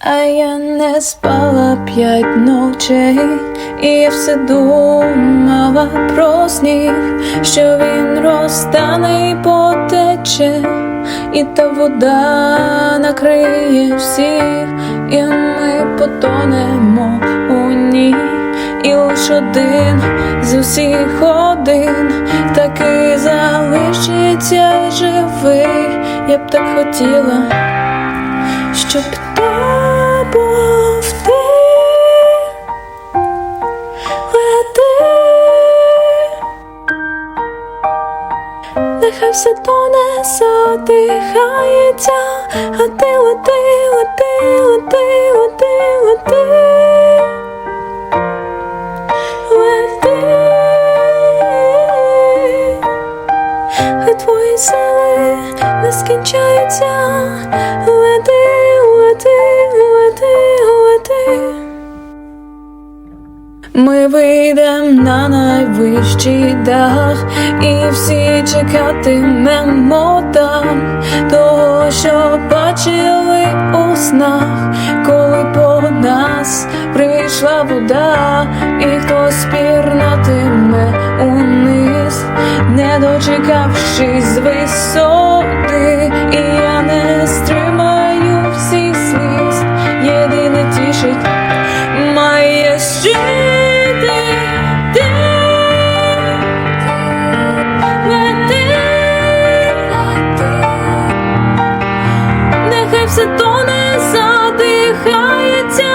А я не спала п'ять ночей, і я все думала про сніг, що він розтане і потече, і та вода накриє всіх, і ми потонемо у ній, і лиш один з усіх один таки залишиться живий. Я б так хотіла нехай все тоне задихається, а ти лети, лети, лети, лети, лети, лети. Хай твої сили не скінчаються, Ми вийдем на найвищий дах, і всі чекатимемо там того, що бачили у снах, коли по нас прийшла вода, і хтось пірнатиме униз, не дочекавшись з серце тоне задихається.